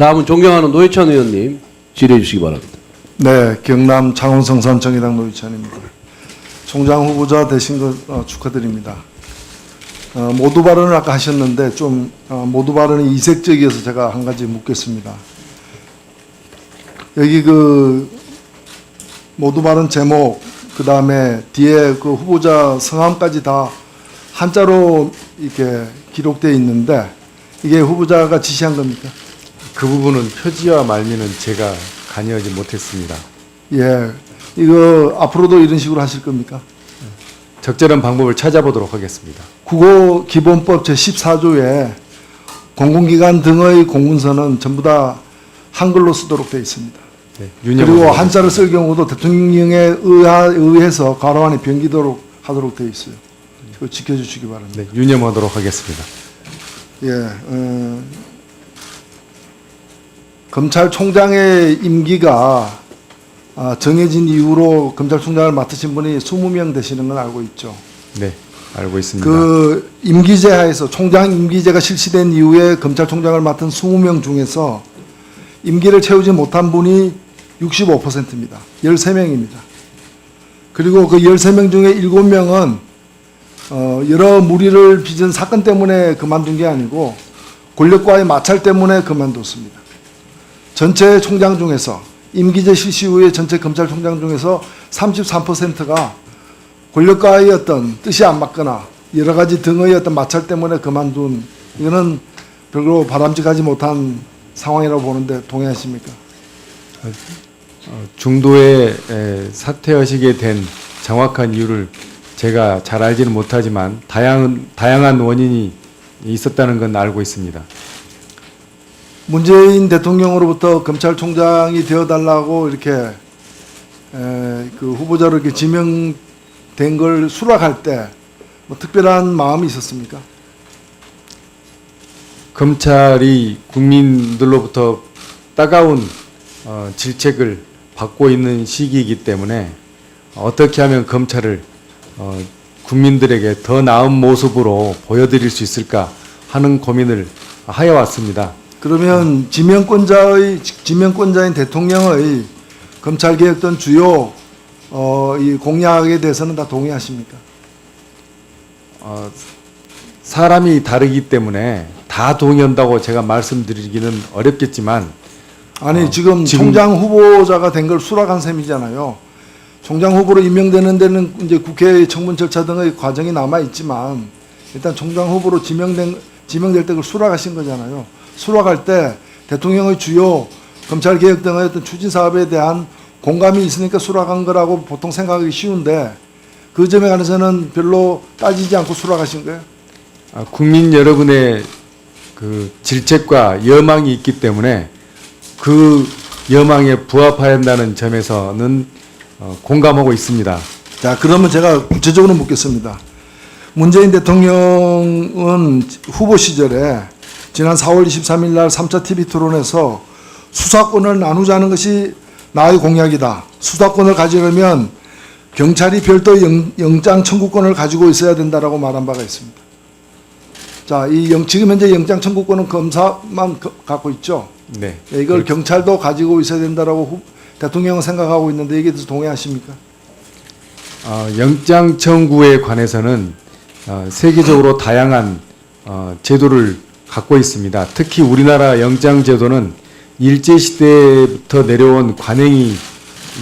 다음은 존경하는 노회찬 의원님 질의해 주시기 바랍니다. 네, 경남 창원성산 정의당 노유찬입니다. 총장 후보자 되신 것 어, 축하드립니다. 어, 모두 발언을 아까 하셨는데 좀 어, 모두 발언이 이색적이어서 제가 한 가지 묻겠습니다. 여기 그 모두 발언 제목 그 다음에 뒤에 그 후보자 성함까지 다 한자로 이렇게 기록되어 있는데 이게 후보자가 지시한 겁니까? 그 부분은 표지와 말미는 제가 관여하지 못했습니다. 예, 이거 앞으로도 이런 식으로 하실 겁니까? 적절한 방법을 찾아보도록 하겠습니다. 국어 기본법 제 14조에 공공기관 등의 공문서는 전부 다 한글로 쓰도록 되어 있습니다. 네, 그리고 한자를 쓸 경우도 대통령에 의하, 의해서 가로안이 변기도록 하도록 되어 있어요. 이거 지켜주시기 바랍니다. 네, 유념하도록 하겠습니다. 예, 어, 검찰총장의 임기가 아, 정해진 이후로 검찰총장을 맡으신 분이 20명 되시는 건 알고 있죠. 네, 알고 있습니다. 그 임기제 하에서 총장 임기제가 실시된 이후에 검찰총장을 맡은 20명 중에서 임기를 채우지 못한 분이 65%입니다. 13명입니다. 그리고 그 13명 중에 7명은 어, 여러 무리를 빚은 사건 때문에 그만둔 게 아니고 권력과의 마찰 때문에 그만뒀습니다. 전체 총장 중에서 임기제 실시 후에 전체 검찰총장 중에서 33%가 권력과의 어떤 뜻이 안 맞거나 여러 가지 등의 어떤 마찰 때문에 그만둔 이거는 별로 바람직하지 못한 상황이라고 보는데 동의하십니까? 어, 중도에 에, 사퇴하시게 된 정확한 이유를 제가 잘 알지는 못하지만 다양한 다양한 원인이 있었다는 건 알고 있습니다. 문재인 대통령으로부터 검찰총장이 되어달라고 이렇게 에, 그 후보자로 이렇게 지명된 걸 수락할 때 뭐 특별한 마음이 있었습니까? 검찰이 국민들로부터 따가운 어, 질책을 받고 있는 시기이기 때문에 어떻게 하면 검찰을 어, 국민들에게 더 나은 모습으로 보여드릴 수 있을까 하는 고민을 하여 왔습니다. 그러면 지명권자의 지명권자인 대통령의 검찰 개혁 등 주요 어, 이 공약에 대해서는 다 동의하십니까? 어, 사람이 다르기 때문에 다 동의한다고 제가 말씀드리기는 어렵겠지만 아니 어, 지금, 지금- 총장 후보자가 된 걸 수락한 셈이잖아요. 총장 후보로 임명되는 데는 이제 국회 청문 절차 등의 과정이 남아 있지만 일단 총장 후보로 지명된 지명될 때 그걸 수락하신 거잖아요. 수락할 때 대통령의 주요 검찰 개혁 등의 어떤 추진 사업에 대한 공감이 있으니까 수락한 거라고 보통 생각하기 쉬운데 그 점에 관해서는 별로 따지지 않고 수락하신 거예요. 아, 국민 여러분의 그 질책과 여망이 있기 때문에 그 여망에 부합해야 한다는 점에서는 어, 공감하고 있습니다. 자, 그러면 제가 구체적으로 묻겠습니다. 문재인 대통령은 후보 시절에 지난 4월 23일 날 3차 TV 토론에서 수사권을 나누자는 것이 나의 공약이다. 수사권을 가지려면 경찰이 별도 영, 영장 청구권을 가지고 있어야 된다라고 말한 바가 있습니다. 자, 이 영, 지금 현재 영장 청구권은 검사만 거- 갖고 있죠. 네. 예, 이걸 경찰도 가지고 있어야 된다라고 후, 대통령은 생각하고 있는데 이게 대해서 동의하십니까? 어, 영장 청구에 관해서는 어, 세계적으로 다양한 어, 제도를 갖고 있습니다. 특히 우리나라 영장 제도는 일제 시대부터 내려온 관행이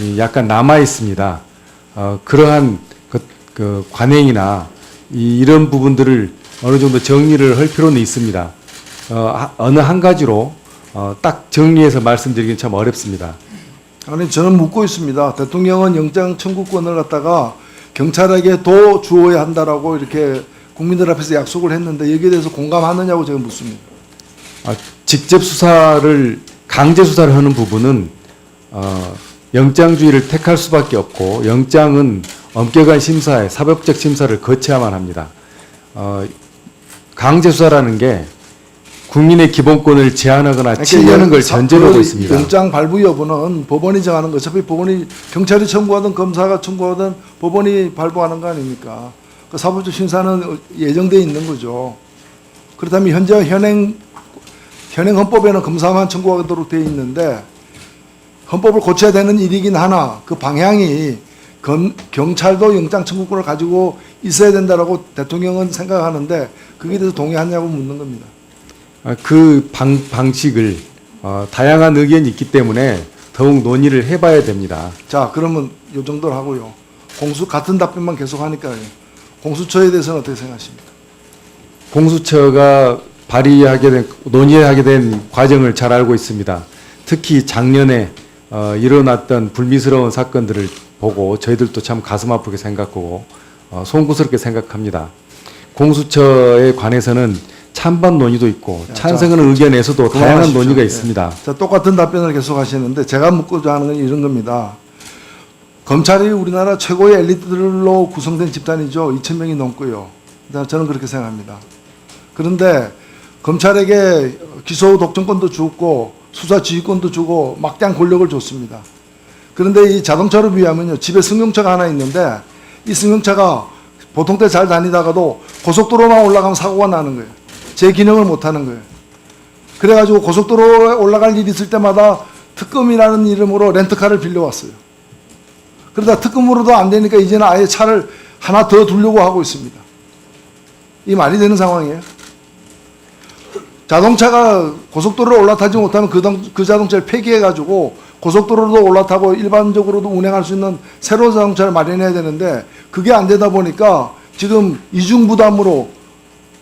이, 약간 남아 있습니다. 어, 그러한 그, 그 관행이나 이, 이런 부분들을 어느 정도 정리를 할 필요는 있습니다. 어, 하- 어느 한 가지로 어, 딱 정리해서 말씀드리기는 참 어렵습니다. 아니 저는 묻고 있습니다. 대통령은 영장 청구권을 갖다가 경찰에게 더 주어야 한다라고 이렇게 국민들 앞에서 약속을 했는데 여기에 대해서 공감하느냐고 제가 묻습니다. 아, 직접 수사를 강제 수사를 하는 부분은 어, 영장주의를 택할 수밖에 없고 영장은 엄격한 심사에 사법적 심사를 거쳐야만 합니다. 어, 강제 수사라는 게 국민의 기본권을 제한하거나 침해하는 걸 전제로 하고 그 있습니다. 영장 발부 여부는 법원이 정하는 거 어차피 법원이 경찰이 청구하든 검사가 청구하든 법원이 발부하는 거 아닙니까? 그 사법적 심사는 예정돼 있는 거죠. 그렇다면 현재 현행 현행 헌법에는 검사만 청구하도록 되어 있는데 헌법을 고쳐야 되는 일이긴 하나 그 방향이 검, 경찰도 영장 청구권을 가지고 있어야 된다라고 대통령은 생각하는데 거기에 대해서 동의하냐고 묻는 겁니다. 아, 그 방, 방식을 어, 다양한 의견이 있기 때문에 더욱 논의를 해봐야 됩니다. 자 그러면 요 정도로 하고요. 공수 같은 답변만 계속 하니까요. 공수처에 대해서는 어떻게 생각하십니까? 공수처가 발의하게 된 논의하게 된 과정을 잘 알고 있습니다. 특히 작년에 어, 일어났던 불미스러운 사건들을 보고 저희들도 참 가슴 아프게 생각하고 어, 송구스럽게 생각합니다. 공수처에 관해서는 찬반 논의도 있고 자, 찬성하는 의견에서도 다양한. 논의가 예. 있습니다. 자, 똑같은 답변을 계속 하시는데 제가 묻고자 하는 건 이런 겁니다. 검찰이 우리나라 최고의 엘리트들로 구성된 집단이죠. 2천 명이 넘고요. 자, 저는 그렇게 생각합니다. 그런데 검찰에게 기소 독점권도 주고 수사 지휘권도 주고 막대한 권력을 줬습니다. 그런데 이 자동차로 비하면요. 집에 승용차가 하나 있는데 이 승용차가 보통 때 잘 다니다가도 고속도로만 올라가면 사고가 나는 거예요. 제 기능을 못 하는 거예요. 그래가지고 고속도로에 올라갈 일이 있을 때마다 특검이라는 이름으로 렌트카를 빌려왔어요. 그러다 특검으로도 안 되니까 이제는 아예 차를 하나 더 두려고 하고 있습니다. 이 말이 되는 상황이에요. 자동차가 고속도로를 올라타지 못하면 그, 동- 그 자동차를 폐기해가지고 고속도로도 올라타고 일반적으로도 운행할 수 있는 새로운 자동차를 마련해야 되는데 그게 안 되다 보니까 지금 이중부담으로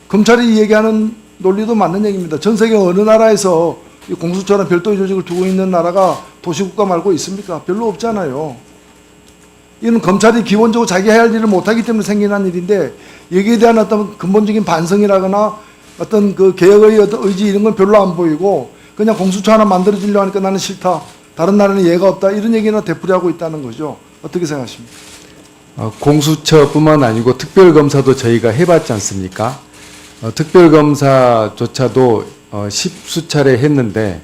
검찰이 얘기하는 논리도 맞는 얘기입니다. 전 세계 어느 나라에서 이 공수처럼 별도의 조직을 두고 있는 나라가 도시국가 말고 있습니까? 별로 없잖아요. 이는 검찰이 기본적으로 자기 해야 할 일을 못하기 때문에 생기는 일인데 여기에 대한 어떤 근본적인 반성이라거나 어떤 그 개혁의 어떤 의지 이런 건 별로 안 보이고 그냥 공수처 하나 만들어지려고 하니까 나는 싫다. 다른 나라는 예가 없다. 이런 얘기나 되풀이하고 있다는 거죠. 어떻게 생각하십니까? 어, 공수처뿐만 아니고 특별검사도 저희가 해봤지 않습니까? 어, 특별검사조차도 어, 십수차례 했는데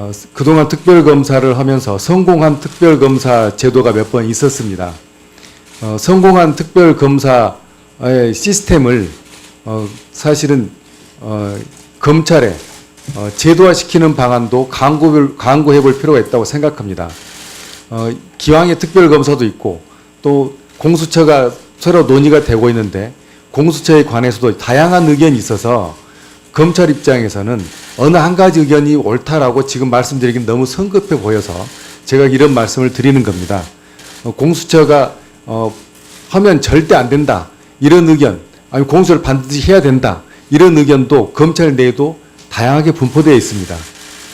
어, 그동안 특별검사를 하면서 성공한 특별검사 제도가 몇 번 있었습니다. 어, 성공한 특별검사의 시스템을 어, 사실은 어, 검찰에 어, 제도화시키는 방안도 강구, 강구해 볼 필요가 있다고 생각합니다. 어, 기왕에 특별검사도 있고 또 공수처가 서로 논의가 되고 있는데 공수처에 관해서도 다양한 의견이 있어서 검찰 입장에서는 어느 한 가지 의견이 옳다라고 지금 말씀드리긴 너무 성급해 보여서 제가 이런 말씀을 드리는 겁니다. 어, 공수처가 어, 하면 절대 안 된다 이런 의견 아니 공수처를 반드시 해야 된다 이런 의견도 검찰 내에도 다양하게 분포되어 있습니다.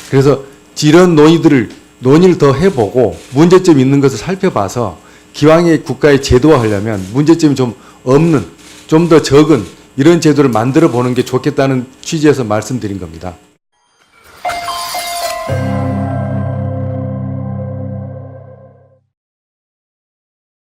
그래서 이런 논의들을 논의를 더 해보고 문제점 있는 것을 살펴봐서 기왕에 국가의 제도화하려면 문제점이 좀 없는 좀 더 적은 이런 제도를 만들어 보는 게 좋겠다는 취지에서 말씀드린 겁니다.